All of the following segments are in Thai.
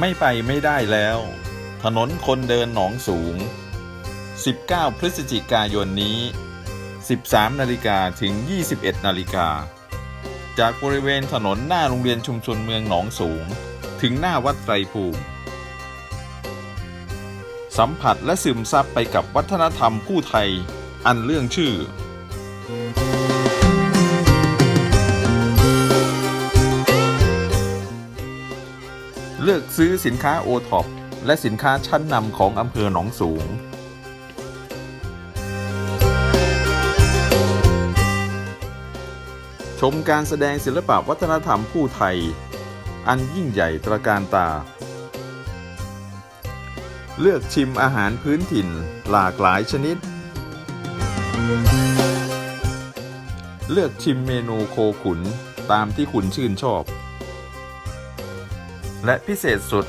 ไม่ไปไม่ได้แล้ว ถนนคนเดินหนองสูง 19 พฤศจิกายนนี้ 13 นาฬิกาถึง 21 นาฬิกา จากบริเวณถนนหน้าโรงเรียนชุมชนเมืองหนองสูง ถึงหน้าวัดไตรภูมิ สัมผัสและซึมซับไปกับวัฒนธรรมผู้ไทย อันเรื่องชื่อ เลือกซื้อสินค้าโอท็อปและสินค้าชั้นนำของอำเภอหนองสูง ชมการแสดงศิลปะวัฒนธรรมผู้ไทย อันยิ่งใหญ่ตระการตา เลือกชิมอาหารพื้นถิ่นหลากหลายชนิด เลือกชิมเมนูโคขุนตามที่คุณชื่นชอบ และพิเศษสุด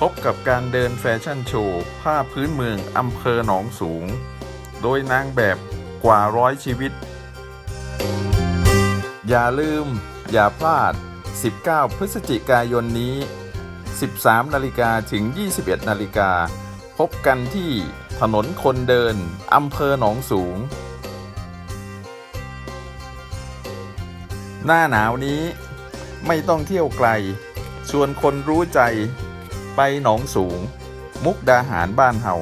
พบกับการเดินแฟชั่นโชว์ผ้าพื้นเมืองอำเภอหนองสูง โดยนางแบบกว่าร้อยชีวิต อย่าลืม อย่าพลาด 19 พฤศจิกายนนี้ 13 นาฬิกาถึง 21 นาฬิกา พบกันที่ถนนคนเดินอำเภอหนองสูง หน้าหนาวนี้ไม่ต้องเที่ยวไกล ชวนคนรู้ใจไปหนองสูง มุกดาหารบ้านเฮา